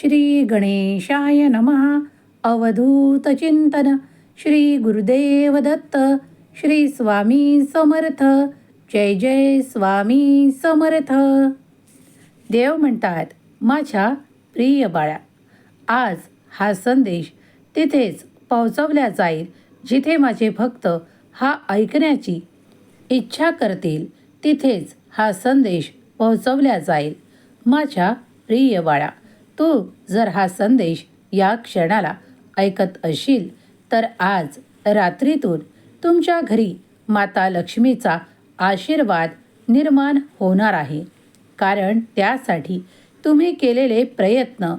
श्री गणेशाय नमः. अवधूत चिंतन. श्री गुरुदेव दत्त. श्री स्वामी समर्थ. जय जय स्वामी समर्थ. देव म्हणतात माझ्या प्रिय बाळा आज हा संदेश तिथेच पोहोचवल्या जाईल जिथे माझे भक्त हा ऐकण्याची इच्छा करतील. तिथेच हा संदेश पोहोचवल्या जाईल. माझ्या प्रिय बाळा तू जर हा संदेश या क्षणाला ऐकत असशील तर आज रात्रीतून तुमच्या घरी माता लक्ष्मीचा आशीर्वाद निर्माण होणार आहे. कारण त्यासाठी तुम्ही केलेले प्रयत्न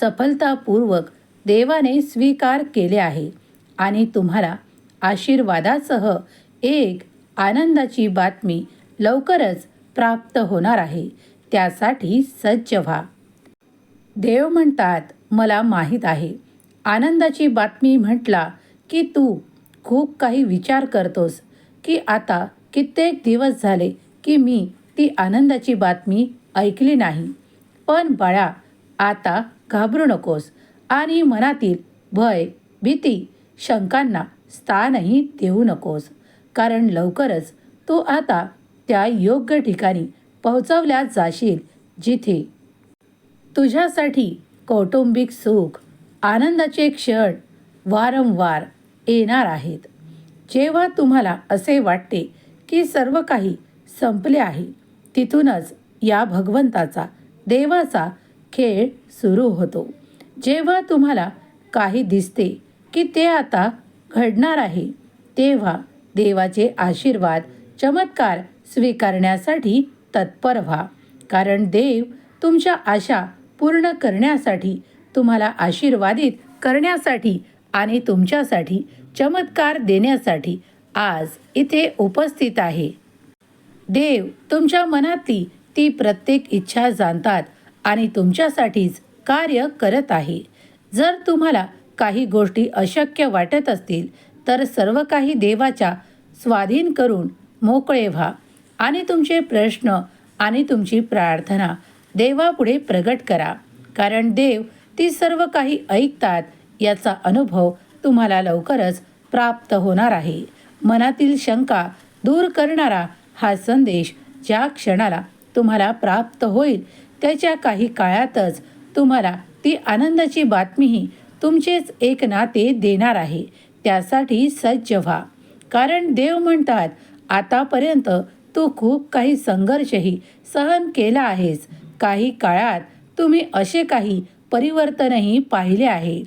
सफलतापूर्वक देवाने स्वीकार केले आहे आणि तुम्हाला आशीर्वादासह एक आनंदाची बातमी लवकरच प्राप्त होणार आहे. त्यासाठी सज्ज व्हा. देव म्हणतात मला माहीत आहे. आनंदाची बातमी म्हटला की तू खूप काही विचार करतोस की आता कित्येक दिवस झाले की मी ती आनंदाची बातमी ऐकली नाही. पण बाळा आता घाबरू नकोस आणि मनातील भय भीती शंकांना स्थानही देऊ नकोस. कारण लवकरच तू आता त्या योग्य ठिकाणी पोहोचवल्या जाशील जिथे तुझ्यासाठी कौटुंबिक सुख आनंदाचे क्षण वारंवार येणार आहेत. जेव्हा तुम्हाला असे वाटते की सर्व काही संपले आहे तिथूनच या भगवंताचा देवाचा खेळ सुरू होतो. जेव्हा तुम्हाला काही दिसते की ते आता घडणार आहे तेव्हा देवाचे आशीर्वाद चमत्कार स्वीकारण्यासाठी तत्पर व्हा. कारण देव तुमच्या आशा पूर्ण करण्यासाठी तुम्हाला आशीर्वादित करण्यासाठी आणि तुमच्यासाठी चमत्कार देण्यासाठी आज इथे उपस्थित आहे. देव तुमच्या मनातली ती प्रत्येक इच्छा जाणतात आणि तुमच्यासाठीच कार्य करत आहे. जर तुम्हाला काही गोष्टी अशक्य वाटत असतील तर सर्व काही देवाच्या स्वाधीन करून मोकळे व्हा आणि तुमचे प्रश्न आणि तुमची प्रार्थना देवापुढे प्रगट करा. कारण देव ती सर्व काही ऐकतात याचा अनुभव तुम्हाला लवकरच प्राप्त होणार आहे. मनातील शंका दूर करणारा हा संदेश ज्या क्षणाला तुम्हाला प्राप्त होईल त्याच्या काही काळातच तुम्हाला ती आनंदाची बातमीही तुमचेच एक नाते देणार आहे. त्यासाठी सज्ज व्हा. कारण देव म्हणतात आतापर्यंत तू खूप काही संघर्षही सहन केला आहेस. काही काळात तुम्ही असे काही परिवर्तनही पाहिले आहे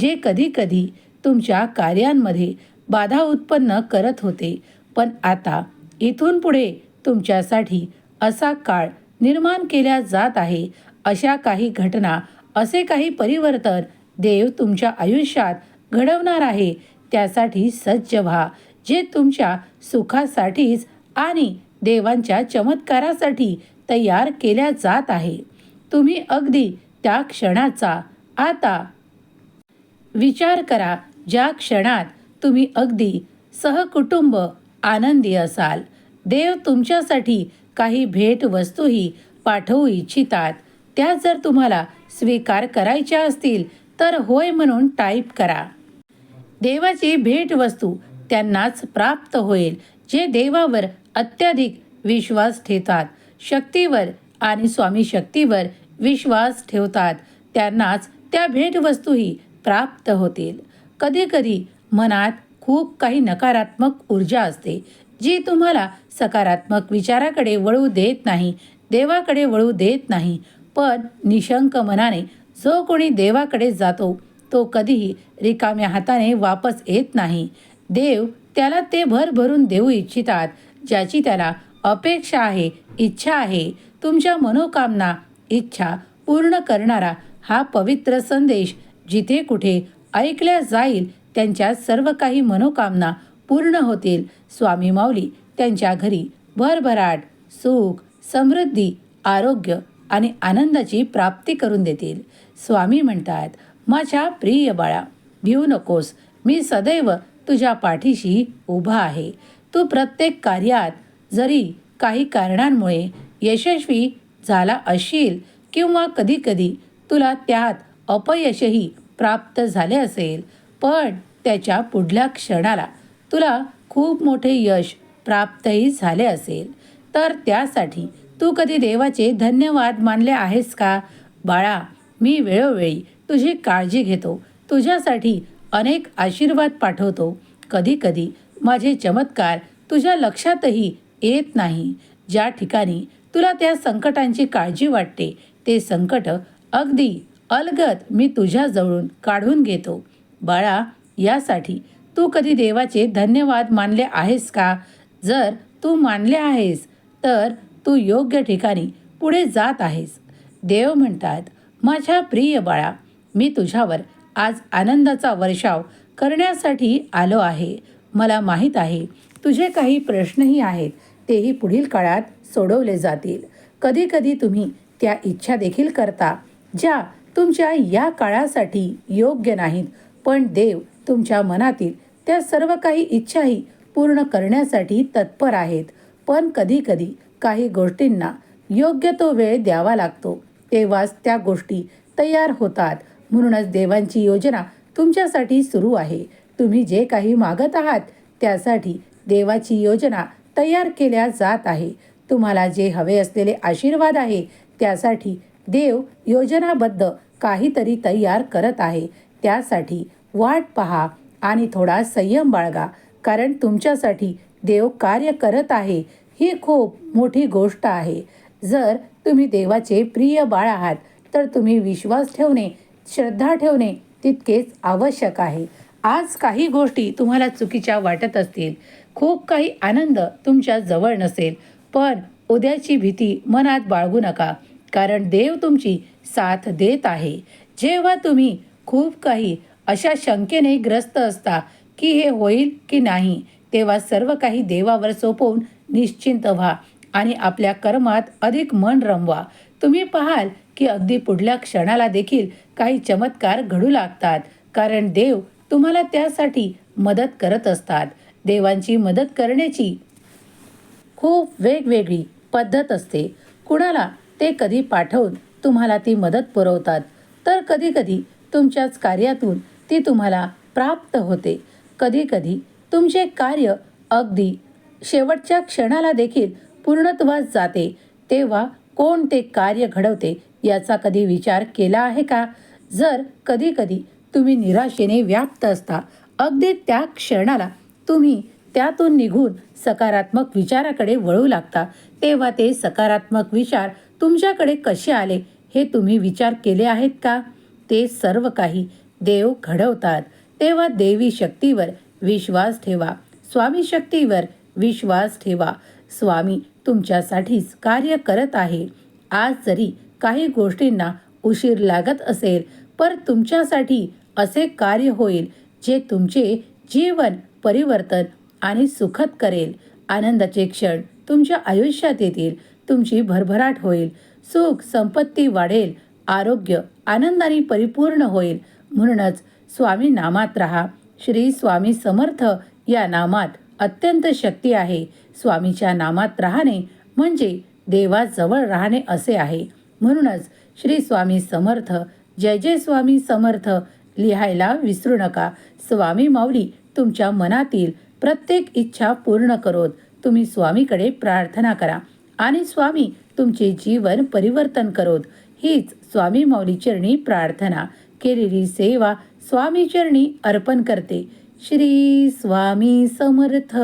जे कधीकधी तुमच्या कार्यांमध्ये बाधा उत्पन्न करत होते. पण आता इथून पुढे तुमच्यासाठी असा काळ निर्माण केल्या जात आहे अशा काही घटना असे काही परिवर्तन देव तुमच्या आयुष्यात घडवणार आहे त्यासाठी सज्ज व्हा जे तुमच्या सुखासाठीच आणि देवांच्या चमत्कारासाठी तयार केल्या जात आहे. तुम्ही अगदी त्या क्षणाचा आता विचार करा ज्या क्षणात तुम्ही अगदी सहकुटुंब आनंदी असाल. देव तुमच्यासाठी काही भेट वस्तूही पाठवू इच्छितात. त्या जर तुम्हाला स्वीकार करायच्या असतील तर होय म्हणून टाईप करा. देवाची भेटवस्तू त्यांनाच प्राप्त होईल जे देवावर अत्याधिक विश्वास ठेवतात. शक्तीवर आणि स्वामी शक्तीवर विश्वास ठेवतात. त्यांनाच त्या भेटवस्तूही प्राप्त होतील. कधीकधी मनात खूप काही नकारात्मक ऊर्जा असते जी तुम्हाला सकारात्मक विचाराकडे वळू देत नाही देवाकडे वळू देत नाही. पण निशंक मनाने जो कोणी देवाकडे जातो तो कधीही रिकाम्या हाताने वापस येत नाही. देव त्याला ते भर भरून देऊ इच्छितात ज्याची त्याला अपेक्षा आहे इच्छा आहे तुमच्या मनोकामना इच्छा पूर्ण करणारा हा पवित्र संदेश जिथे कुठे ऐकल्या जाईल त्यांच्या सर्व काही मनोकामना पूर्ण होतील. स्वामी माऊली त्यांच्या घरी भरभराट सुख समृद्धी आरोग्य आणि आनंदाची प्राप्ती करून देतील. स्वामी म्हणतात माझ्या प्रिय बाळा भिऊ नकोस. मी सदैव तुझ्या पाठीशी उभा आहे. तू प्रत्येक कार्यात जरी काही कारणांमुळे यशस्वी झाला असशील किंवा कधीकधी तुला त्यात अपयशही प्राप्त झाले असेल पण त्याच्या पुढल्या क्षणाला तुला खूप मोठे यश प्राप्तही झाले असेल तर त्यासाठी तू कधी देवाचे धन्यवाद मानले आहेस का? बाळा मी वेळोवेळी तुझी काळजी घेतो तुझ्यासाठी अनेक आशीर्वाद पाठवतो. कधीकधी माझे चमत्कार तुझ्या लक्षातही येत नाही. ज्या ठिकाणी तुला त्या संकटांची काळजी वाटते ते संकट अगदी अलगद मी तुझ्याजवळून काढून घेतो. बाळा यासाठी तू कधी देवाचे धन्यवाद मानले आहेस का? जर तू मानले आहेस तर तू योग्य ठिकाणी पुढे जात आहेस. देव म्हणतात माझ्या प्रिय बाळा मी तुझ्यावर आज आनंदाचा वर्षाव करण्यासाठी आलो आहे. मला माहीत आहे तुझे काही प्रश्नही आहेत. तेही पुढील काळात सोडवले जातील. कधीकधी तुम्ही त्या इच्छा देखील करता ज्या तुमच्या या काळासाठी योग्य नाहीत. पण देव तुमच्या मनातील त्या सर्व काही इच्छाही पूर्ण करण्यासाठी तत्पर आहेत. पण कधीकधी काही गोष्टींना योग्य तो वेळ द्यावा लागतो. तेव्हाच त्या गोष्टी तयार होतात. म्हणूनच देवांची योजना तुमच्यासाठी सुरू आहे. तुम्ही जे काही मागत आहात त्यासाठी देवाची योजना तयार केल्या जात आहे. तुम्हाला जे हवे असलेले आशीर्वाद आहे त्यासाठी देव योजनाबद्ध काहीतरी तयार करत आहे. त्यासाठी वाट पहा आणि थोडा संयम बाळगा कारण तुमच्यासाठी देव कार्य करत आहे. ही खूप मोठी गोष्ट आहे. जर तुम्ही देवाचे प्रिय बाळ आहात तर तुम्ही विश्वास ठेवणे श्रद्धा ठेवणे तितकेच आवश्यक आहे. आज काही गोष्टी तुम्हाला चुकीच्या वाटत असतील. खूप काही आनंद तुमच्या जवळ नसेल पण उद्याची भीती मनात बाळगू नका कारण देव तुमची साथ देत आहे. जेव्हा तुम्ही खूप काही अशा शंकेने ग्रस्त असता की हे होईल की नाही तेव्हा सर्व काही देवावर सोपवून निश्चिंत व्हा आणि आपल्या कर्मात अधिक मन रमवा. तुम्ही पाहाल की अगदी पुढल्या क्षणाला देखील काही चमत्कार घडू लागतात कारण देव तुम्हाला त्यासाठी मदत करत असतात. देवांची मदत करण्याची खूप वेगवेगळी पद्धत असते. कुणाला ते कधी पाठवून तुम्हाला ती मदत पुरवतात तर कधीकधी तुमच्याच कार्यातून ती तुम्हाला प्राप्त होते. कधीकधी तुमचे कार्य अगदी शेवटच्या क्षणाला देखील पूर्णत्वास जाते. तेव्हा कोण ते कार्य घडवते याचा कधी विचार केला आहे का? जर कधीकधी तुम्ही निराशेने व्याप्त असता अगदी त्या क्षणाला तुम्ही त्यातून निघून सकारात्मक विचाराकडे वळू लागता. तेव्हा ते सकारात्मक विचार तुमच्याकडे कसे आले हे तुम्ही विचार केले आहेत का? ते सर्व काही देव घडवतात. तेव्हा देवी शक्तीवर विश्वास ठेवा. स्वामी शक्तीवर विश्वास ठेवा. स्वामी तुमच्यासाठीच कार्य करत आहे. आज जरी काही गोष्टींना उशीर लागत असेल पर तुमच्यासाठी असे कार्य होईल जे तुमचे जीवन परिवर्तन आणि सुखद करेल. आनंदाचे क्षण तुमच्या आयुष्यात येतील. तुमची भरभराट होईल. सुख संपत्ती वाढेल. आरोग्य आनंदाने परिपूर्ण होईल. म्हणूनच स्वामी नामात राहा. श्री स्वामी समर्थ या नामात अत्यंत शक्ती आहे. स्वामीच्या नामात राहणे म्हणजे देवाजवळ राहणे असे आहे. म्हणूनच श्री स्वामी समर्थ जय जय स्वामी समर्थ लिहायला विसरू नका. स्वामी माऊली तुमच्या मनातील प्रत्येक इच्छा पूर्ण करोत. तुम्ही स्वामीकडे प्रार्थना करा आणि स्वामी तुमचे जीवन परिवर्तन करोत. हीच स्वामी माऊली चरणी प्रार्थना. केलेली सेवा स्वामी चरणी अर्पण करते. श्री स्वामी समर्थ.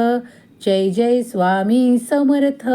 जय जय स्वामी समर्थ.